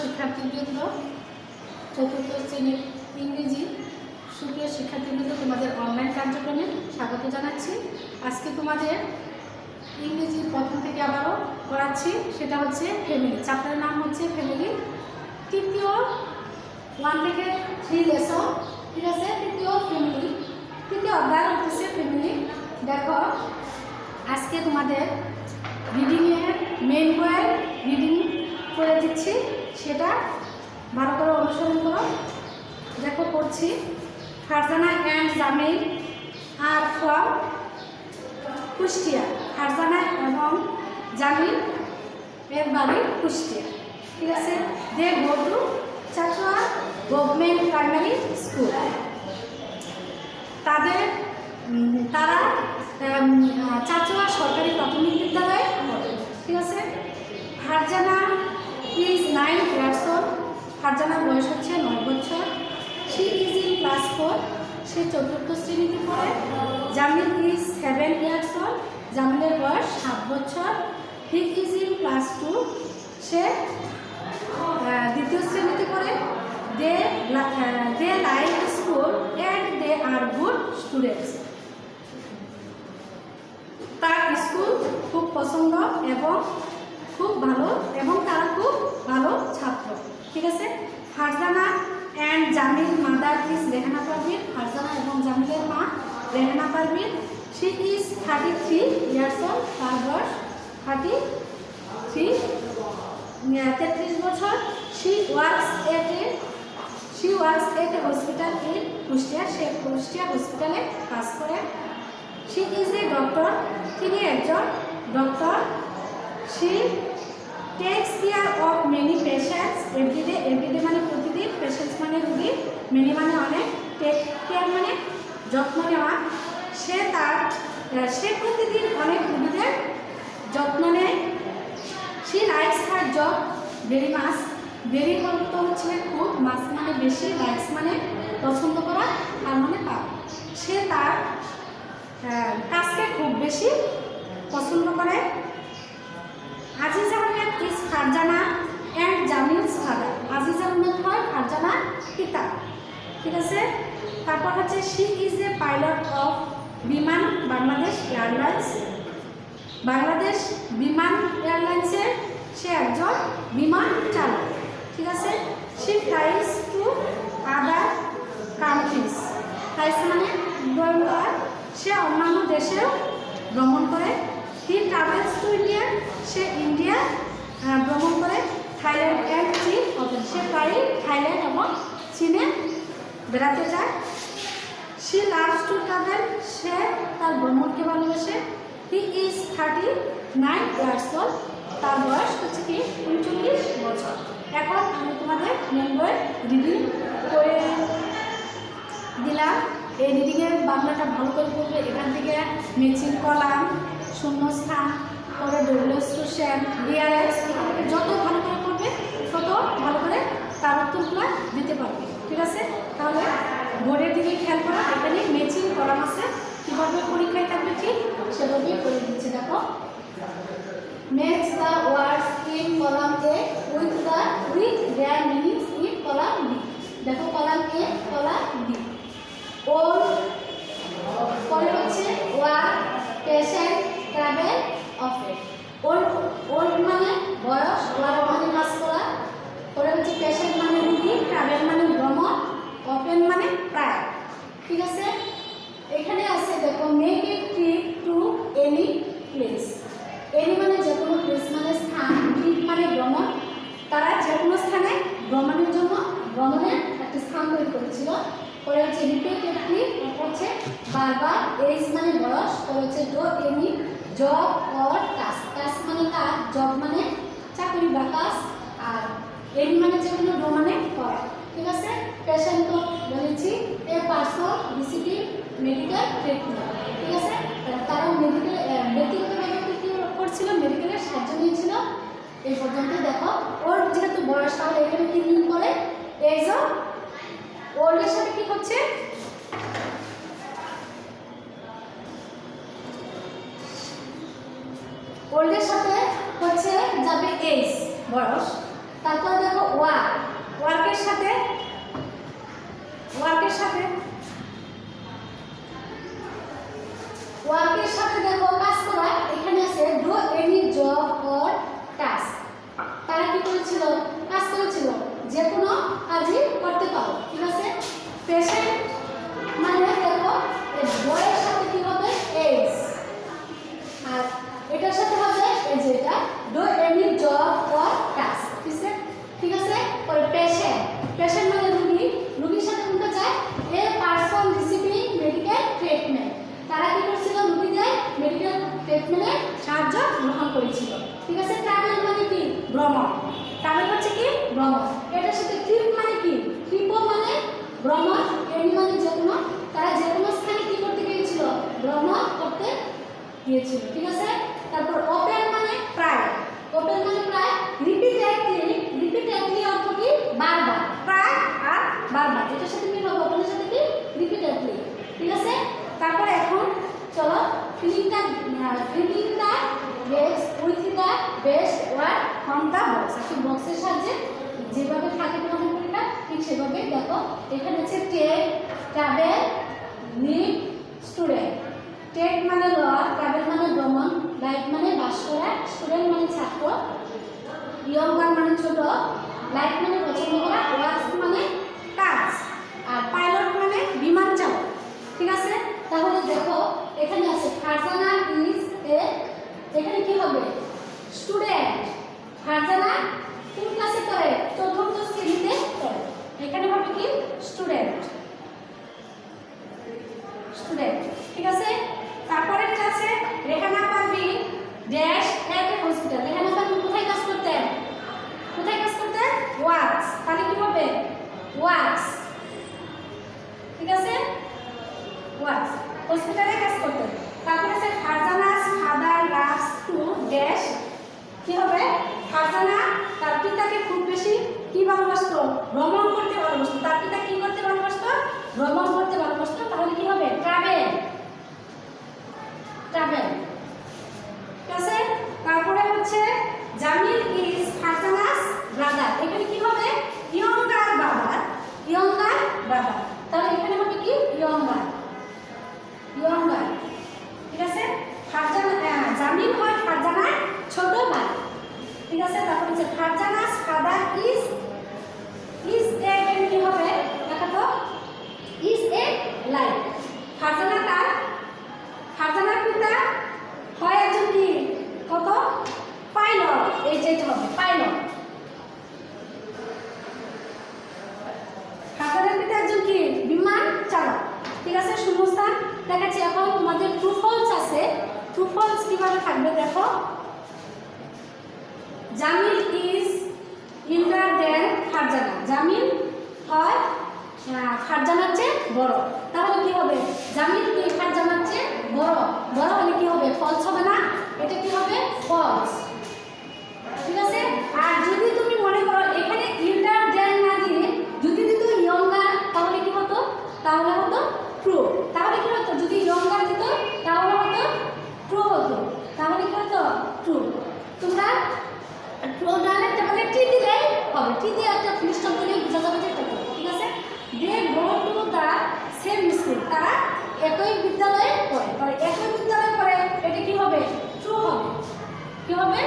শিক্ষার্থীবৃন্দ, চতুর্থ শ্রেণির ইংরেজি সুপ্রিয় শিক্ষার্থীবৃন্দ, তোমাদের অনলাইন কার্যক্রমে স্বাগত জানাচ্ছি। আজকে তোমাদের ইংরেজির প্রথম থেকে আবারও করাচ্ছি সেটা হচ্ছে ফ্যামিলি চ্যাপ্টারের নাম হচ্ছে ফ্যামিলি তৃতীয় ওয়ান থেকে থ্রি লেসন ঠিক আছে? তৃতীয় ফ্যামিলি তৃতীয় অধ্যায় হচ্ছে ফ্যামিলি দেখো, আজকে তোমাদের রিডিংয়ের মেন বইয়ের রিডিং করে দিচ্ছি, সেটা ভালো করে অনুসরণ করো। দেখো, করছি। Farzana and Jamil are from Kushtia. Farzana এবং জামিল এর বাড়ি কুষ্টিয়া। ঠিক আছে? They go to Chachua government primary school তাদের তারা চাচুয়া সরকারি প্রাথমিক বিদ্যালয়ে। ঠিক আছে? Farzana is nine years old ফারজানার বয়স হচ্ছে নয় বছর। She is in class four সে চতুর্থ শ্রেণীতে পড়ে। জামিল ইজ সেভেন ইয়ার্স জামিলের বয়স সাত বছর। He is in class two সে দ্বিতীয় শ্রেণীতে পড়ে। They they like school and they are good students তার স্কুল খুব পছন্দ এবং খুব ভালো এবং তারা খুব ভালো ছাত্র। ঠিক আছে? Farzana and Jamil mother is Rehana Parvin. Farzana এবং জামিলের মা Rehana Parvin. She is thirty three years old তার বয়স থার্টি থ্রি তেত্রিশ বছর। She works at a she works at a hospital in Kushtia. সে কুষ্টিয়া হসপিটালে কাজ করে। শি ইজ এ ডক্টর তিনি একজন doctor she takes care of many patients everyday everyday মানে প্রতিদিন পেশেন্টস মানে রুগী মেনি মানে অনেক টেক কেয়ার মানে যত্ন নেওয়া। সে তার সে প্রতিদিন অনেক রুগীদের যত্ন নেয়। She likes her job very much very অর্থ হচ্ছে খুব মাস মানে বেশি লাইকস মানে পছন্দ করা আর মানে পাওয়া সে তার কাজকে খুব বেশি পছন্দ করে। Aziz is Farzana and Jamil's father Aziz Ahmed হয় ফারজানার পিতা। ঠিক আছে? তারপর হচ্ছে she is a pilot of Biman Bangladesh airlines. Bangladesh বিমান এয়ারলাইন্সের সে একজন বিমান চালক। ঠিক আছে? She flies to other countries flies মানে ভ্রমণ করা সে অন্যান্য দেশেও ভ্রমণ করে। হি ট্রাভেলস টু ইন্ডিয়া সে ইন্ডিয়া ভ্রমণ করে থাইল্যান্ড অ্যান্ড চীন, সে প্রায়ই থাইল্যান্ড এবং চীনে বেড়াতে যায়। সে লাভস টু ট্রাভেল সে তার ভ্রমণকে ভালোবাসে। He is thirty nine years old তার বয়স হচ্ছে কি উনচল্লিশ বছর। এখন আমি তোমাদের মেন রিডিং করে দিলাম। এই রিডিংয়ের বাংলাটা ভালো করে পড়বে। এখান থেকে মেচিন কলাম, শূন্যস্থান পরে ডব্লিউএস কোশ্চেন ডিআরএস এখান যত ভালো করে পড়বে তত ভালো করে তার উত্তরগুলো দিতে পারবে ঠিক আছে তাহলে বোর্ডের দিকে খেয়াল করো এখানে মেচিং কলাম আছে কীভাবে পরীক্ষায় থাকবে ঠিক সেভাবেই করে দিচ্ছে দেখো Match the words in column A with the with their meanings in column B. দেখো column A, column B. Old পরে হচ্ছে work patient travel often old old মানে বয়স ওয়ার্ক মানে কাজ করা পরে হচ্ছে পেশেন্ট মানে রুগী ট্রাভেল মানে ভ্রমণ অফেন মানে প্রায় ঠিক আছে এখানে আছে দেখো make a trip to any place any মানে যে কোনো প্লেস মানে স্থান ট্রিপ মানে ভ্রমণ। তারা যে কোনো স্থানে ভ্রমণের জন্য ভ্রমণের একটা স্থান তৈরি করেছিল। পরে হচ্ছে রিপিটেডলি হচ্ছে বারবার এজ মানে বয়স, পরে হচ্ছে do any job or task. Task মানে কাজ, জব মানে চাকরি বা কাজ। আর এনি মানে যে কোনো মানে করা। ঠিক আছে তারা মেডিকেল ব্যক্তিগতভাবে কী করছিল মেডিকেলের সাহায্য নিয়েছিল এই পর্যন্ত দেখো ওর যেহেতু বয়স তাহলে এখানে তিন দিন পরে সাথে কী হচ্ছে ওল্ডের সাথে হচ্ছে যাবে বয়স তারপর দেখো ওয়ার্ক ওয়ার্কের সাথে ওয়ার্কের সাথে যে কোনো কাজই করতে পারো, ঠিক আছে? পেশেন্ট মানে দেখো বয়ের সাথে কি হবে? এজ আর এটার সাথে হবে এই যে এটা do any job or task ঠিক আছে? ঠিক আছে? পরে পেশেন্ট পেশেন্ট মানে রোগী। রোগীর সাথে কোনটা চায় a person receiving medical treatment তারা কি করছিল? রোগীদের মেডিকেল ট্রিটমেন্টে সাহায্য গ্রহণ করেছিল। ঠিক আছে? ট্রাভেল মানে কি? ভ্রমণ। ট্রাভেল হচ্ছে কি ভ্রমণ। এটার সাথে ট্রিপ মানে কি? ট্রিপও মানে ভ্রমণ এনি মানে যে কোনো, তারা যে কোনো স্থানে কি করতে গিয়েছিল? ভ্রমণ করতে গিয়েছিল, ঠিক আছে? তারপর ওপেন মানে প্রায় ওপেন মানে প্রায় রিপিটেডলি রিপিটেডলি অর্থ কি বারবার প্রায় আর বারবার এটার সাথে কি হবে ওপেনের সাথে কি রিপিটেডলি ঠিক আছে তারপর এখন চলো filling the filling the base with the best word from box একটা বক্সের সাহায্যে যেভাবে থাকে তোমাদের পরীক্ষা ঠিক সেভাবে দেখো। এখানে হচ্ছে take travel live student take মানে লওয়া ট্রাভেল মানে দমন লাইফ মানে বাস করা স্টুডেন্ট মানে ছাত্র ইয়ং ওয়ান মানে ছোট লাইফ মানে পছন্দ করা ওয়ার্কস মানে কাজ আর পাইলট মানে বিমান চালক ঠিক আছে তাহলে দেখো এখানে আছে ফারজানা ইজ এ এখানে কি হবে স্টুডেন্ট ফারজানা কোন ক্লাসে পড়ে? চতুর্থ শ্রেণীতে পড়ে। এখানে হবে কি? স্টুডেন্ট স্টুডেন্ট ঠিক আছে? তারপরে আছে রেহানা পারভিন ড্যাশ এক হসপিটাল রেহানা পারভিন কোথায় কাজ করতেন কোথায় কাজ করতেন ওয়ার্কস তাহলে কি হবে? ওয়ার্কস ঠিক আছে? ওয়ার্কস হসপিটালে কাজ করতেন তারপরে আছে Farzana's father loves to dash কি হবে? ফারজানা তার পিতাকে খুব বেশি কি ভালোবাসতো? ভ্রমণ করতে ভালোবাসতো। তার পিতা কি করতে ভালোবাসত? ভ্রমণ করতে ভালোবাসতো। তাহলে কি হবে? ট্রাভেল ট্রাভেল ঠিক আছে? তারপরে হচ্ছে জামিল ইজ ফারজানাস ব্রাদার এখানে কি হবে? ইয়ঙ্গার ব্রাদার ইয়ঙ্গার ব্রাদার তাহলে এখানে হবে কি? ইয়ঙ্গার। ইয়ঙ্গার। ঠিক আছে? ফারজানা আহ, জামিল হয় ফারজানার ছোট ভাই। ঠিক আছে? তারপর হচ্ছে Farzana's father is is a কি হবে? দেখা তো। ইজ এ লাইফ ফারজানা তার ফারজানার পিতা হয় একজন কি কত? পাইলট এই যেটা হবে পাইলট ফারজানার একজন কি বিমান চালক ঠিক আছে? শূন্যস্থান দেখাচ্ছি। এখন তোমাদের ট্রু আছে। ট্রু কীভাবে থাকবে? দেখো। Jamil is inter than Farzana. Jamil হয় ফারজানার চেয়ে বড়। তাহলে কি হবে? জামিল কি ফারজানার চেয়ে বড়? বড় হলে কি হবে? ফলস হবে না? এটা কি হবে? ফলস ঠিক আছে? আর যদি তুমি মনে করো এখানে ইন্টার দেন না দিয়ে যদি দিত ইয়ঙ্গার তাহলে কি হতো তাহলে হতো ট্রু তাহলে কি হতো যদি ইয়ঙ্গার দিত তাহলে হতো ট্রু হতো তাহলে কি হতো ট্রু তোমরা ট্রু নাহলে তাহলে টি দিলেই হবে টি দিয়ে একটা ফিনিশটা দিলে বোঝা যাবে যে এটা true, ঠিক আছে they go to the same school তারা একই বিদ্যালয়ে পড়ে পরে একই বিদ্যালয়ে পড়ে এটা কি হবে? ট্রু হবে। কি হবে?